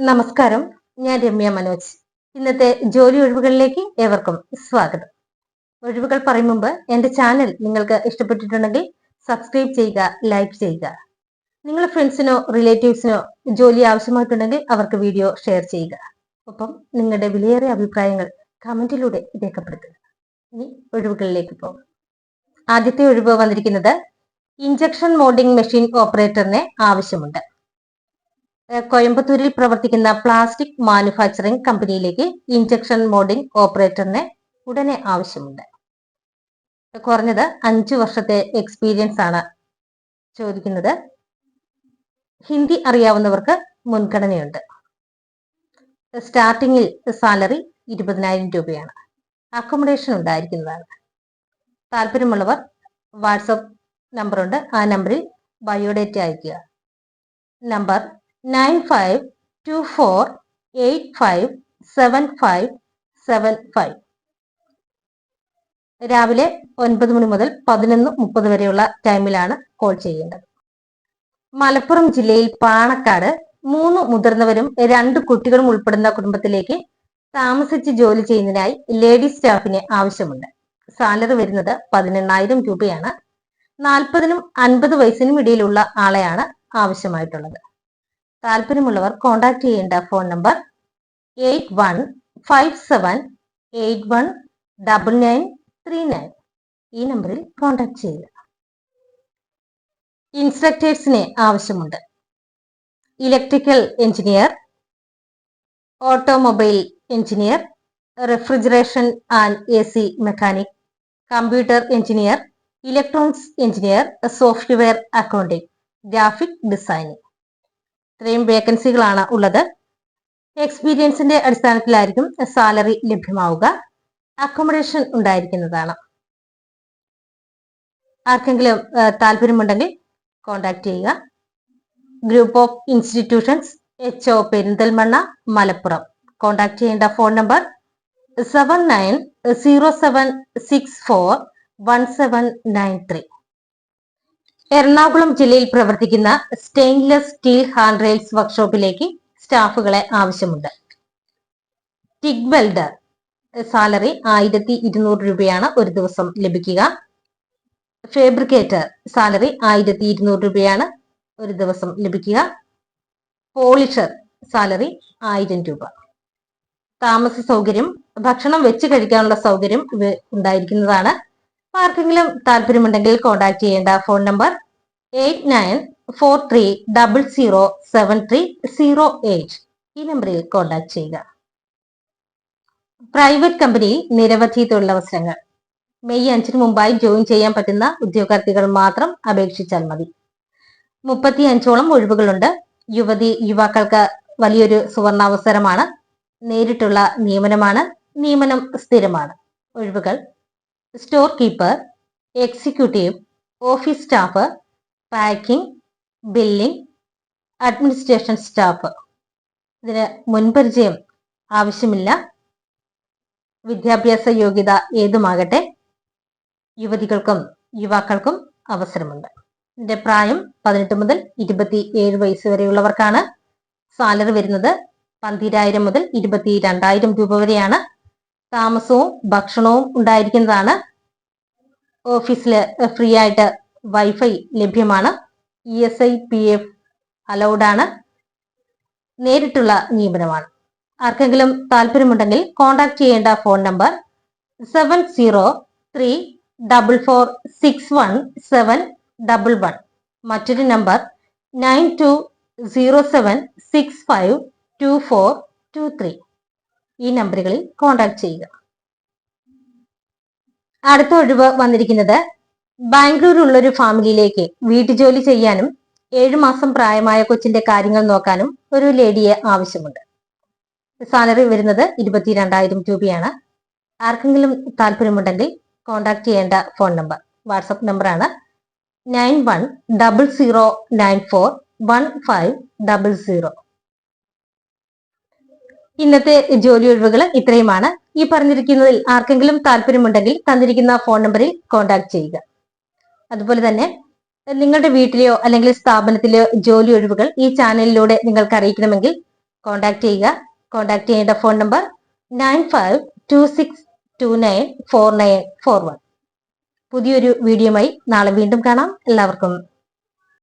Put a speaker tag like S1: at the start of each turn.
S1: നമസ്കാരം ഞാൻ രമ്യ മനോജ്. ഇന്നത്തെ ജോലി ഒഴിവുകളിലേക്ക് ഏവർക്കും സ്വാഗതം. ഒഴിവുകൾ പറയും മുമ്പ് എന്റെ ചാനൽ നിങ്ങൾക്ക് ഇഷ്ടപ്പെട്ടിട്ടുണ്ടെങ്കിൽ സബ്സ്ക്രൈബ് ചെയ്യുക ലൈക്ക് ചെയ്യുക. നിങ്ങളുടെ ഫ്രണ്ട്സിനോ റിലേറ്റീവ്സിനോ ജോലി ആവശ്യമായിട്ടുണ്ടെങ്കിൽ അവർക്ക് വീഡിയോ ഷെയർ ചെയ്യുക. ഒപ്പം നിങ്ങളുടെ വിലയേറിയ അഭിപ്രായങ്ങൾ കമന്റിലൂടെ രേഖപ്പെടുത്തുക. ഇനി ഒഴിവുകളിലേക്ക് പോകും. ആദ്യത്തെ ഒഴിവ് വന്നിരിക്കുന്നത് ഇഞ്ചക്ഷൻ മോൾഡിംഗ് മെഷീൻ ഓപ്പറേറ്ററിനെ ആവശ്യമുണ്ട്. കോയമ്പത്തൂരിൽ പ്രവർത്തിക്കുന്ന പ്ലാസ്റ്റിക് മാനുഫാക്ചറിംഗ് കമ്പനിയിലേക്ക് ഇഞ്ചക്ഷൻ മോഡിംഗ് ഓപ്പറേറ്ററിനെ ഉടനെ ആവശ്യമുണ്ട്. കുറഞ്ഞത് അഞ്ചു വർഷത്തെ എക്സ്പീരിയൻസ് ആണ് ചോദിക്കുന്നത്. ഹിന്ദി അറിയാവുന്നവർക്ക് മുൻഗണനയുണ്ട്. സ്റ്റാർട്ടിങ്ങിൽ സാലറി ഇരുപതിനായിരം രൂപയാണ്. അക്കോമഡേഷൻ ഉണ്ടായിരിക്കുന്നതാണ്. താല്പര്യമുള്ളവർ വാട്സപ്പ് നമ്പറുണ്ട് ആ നമ്പറിൽ ബയോഡേറ്റ അയക്കുക number nine five two four eight five seven five seven five. രാവിലെ ഒൻപത് മണി മുതൽ പതിനൊന്ന് മുപ്പത് വരെയുള്ള ടൈമിലാണ് കോൾ ചെയ്യേണ്ടത്. മലപ്പുറം ജില്ലയിൽ പാണക്കാട് മൂന്ന് മുതിർന്നവരും രണ്ട് കുട്ടികളും ഉൾപ്പെടുന്ന കുടുംബത്തിലേക്ക് താമസിച്ച് ജോലി ചെയ്യുന്നതിനായി ലേഡി സ്റ്റാഫിന് ആവശ്യമുണ്ട്. സാലറി വരുന്നത് പതിനെണ്ണായിരം രൂപയാണ്. നാൽപ്പതിനും അൻപത് വയസ്സിനും ഇടയിലുള്ള ആളെയാണ് ആവശ്യമായിട്ടുള്ളത്. താല്പര്യമുള്ളവർ കോൺടാക്ട് ചെയ്യേണ്ട phone number eight one five seven eight one double nine three nine ഈ നമ്പറിൽ കോൺടാക്ട് ചെയ്യുക. ഇൻസ്ട്രക്ടേഴ്സിന് ആവശ്യമുണ്ട്. Electrical engineer automobile engineer refrigeration and A C mechanic computer engineer electronics engineer software accounting graphic designing ഇത്രയും വേക്കൻസികളാണ് ഉള്ളത്. എക്സ്പീരിയൻസിന്റെ അടിസ്ഥാനത്തിലായിരിക്കും സാലറി ലഭ്യമാവുക. അക്കോമഡേഷൻ ഉണ്ടായിരിക്കുന്നതാണ്. ആർക്കെങ്കിലും താല്പര്യമുണ്ടെങ്കിൽ കോൺടാക്ട് ചെയ്യുക. Group of institutions H O Perinthalmanna Malappuram. Contact ചെയ്യേണ്ട phone number seven nine zero seven six four one seven nine three Ernakulam ജില്ലയിൽ പ്രവർത്തിക്കുന്ന സ്റ്റെയിൻലെസ് സ്റ്റീൽ ഹാൻഡ് റെയിൽസ് വർക്ക്ഷോപ്പിലേക്ക് സ്റ്റാഫുകളെ ആവശ്യമുണ്ട്. ടിഗ് വെൽഡർ സാലറി ആയിരത്തി ഇരുന്നൂറ് രൂപയാണ് ഒരു ദിവസം ലഭിക്കുക. ഫേബ്രിക്കേറ്റർ സാലറി ആയിരത്തി ഇരുന്നൂറ് രൂപയാണ് ഒരു ദിവസം ലഭിക്കുക. പോളിഷർ സാലറി ആയിരം രൂപ. താമസ സൗകര്യം ഭക്ഷണം വെച്ച് കഴിക്കാനുള്ള സൗകര്യം ഉണ്ടായിരിക്കുന്നതാണ്. ആർക്കെങ്കിലും താല്പര്യമുണ്ടെങ്കിൽ കോൺടാക്ട് ചെയ്യേണ്ട phone number eight nine four three double zero seven three zero eight ഈ നമ്പറിൽ കോൺടാക്ട് ചെയ്യുക. പ്രൈവറ്റ് കമ്പനി നിരവധി തൊഴിലവസരങ്ങൾ. മെയ് അഞ്ചിന് മുമ്പായി ജോയിൻ ചെയ്യാൻ പറ്റുന്ന ഉദ്യോഗാർത്ഥികൾ മാത്രം അപേക്ഷിച്ചാൽ മതി. മുപ്പത്തി അഞ്ചോളം ഒഴിവുകളുണ്ട്. യുവതി യുവാക്കൾക്ക് വലിയൊരു സുവർണാവസരമാണ്. നേരിട്ടുള്ള നിയമനമാണ്. നിയമനം സ്ഥിരമാണ്. ഒഴിവുകൾ store keeper executive office staff packing billing administration staff ഇതിന് മുൻപരിചയം ആവശ്യമില്ല. വിദ്യാഭ്യാസ യോഗ്യത ഏതുമാകട്ടെ യുവതികൾക്കും യുവാക്കൾക്കും അവസരമുണ്ട്. ഇതിന്റെ പ്രായം പതിനെട്ട് മുതൽ ഇരുപത്തി ഏഴ് വയസ്സ് വരെയുള്ളവർക്കാണ്. സാലറി വരുന്നത് പന്തിരായിരം മുതൽ ഇരുപത്തി രണ്ടായിരം രൂപ വരെയാണ്. താമസവും ഭക്ഷണവും ഉണ്ടായിരിക്കുന്നതാണ് ഓഫീസിൽ ഫ്രീ ആയിട്ട് വൈഫൈ ലഭ്യമാണ്. E S I P F allowed ആണ്. നേരിട്ടുള്ള നിയമനമാണ്. ആർക്കെങ്കിലും താല്പര്യമുണ്ടെങ്കിൽ കോൺടാക്ട് ചെയ്യേണ്ട phone number seven zero three double four six one seven double one മറ്റൊരു number nine two zero seven six five two four two three ഈ നമ്പറുകളിൽ കോൺടാക്ട് ചെയ്യുക. അടുത്ത ഒഴിവ് വന്നിരിക്കുന്നത് ബാംഗ്ലൂരുള്ള ഒരു ഫാമിലിയിലേക്ക് വീട്ടുജോലി ചെയ്യാനും ഏഴു മാസം പ്രായമായ കൊച്ചിന്റെ കാര്യങ്ങൾ നോക്കാനും ഒരു ലേഡിയെ ആവശ്യമുണ്ട്. സാലറി വരുന്നത് ഇരുപത്തിരണ്ടായിരം രൂപയാണ്. ആർക്കെങ്കിലും താല്പര്യമുണ്ടെങ്കിൽ കോൺടാക്ട് ചെയ്യേണ്ട ഫോൺ നമ്പർ വാട്സപ്പ് നമ്പറാണ് nine one double zero nine four one five double zero. ഇന്നത്തെ ജോലി ഒഴിവുകൾ ഇത്രയുമാണ്. ഈ പറഞ്ഞിരിക്കുന്നതിൽ ആർക്കെങ്കിലും താല്പര്യമുണ്ടെങ്കിൽ തന്നിരിക്കുന്ന ഫോൺ നമ്പറിൽ കോൺടാക്ട് ചെയ്യുക. അതുപോലെ തന്നെ നിങ്ങളുടെ വീട്ടിലെയോ അല്ലെങ്കിൽ സ്ഥാപനത്തിലെയോ ജോലി ഒഴിവുകൾ ഈ ചാനലിലൂടെ നിങ്ങൾക്ക് അറിയിക്കണമെങ്കിൽ കോൺടാക്ട് ചെയ്യുക. കോൺടാക്ട് ചെയ്യേണ്ട phone number nine five two six two nine four nine four one. പുതിയൊരു വീഡിയോയുമായി നാളെ വീണ്ടും കാണാം. എല്ലാവർക്കും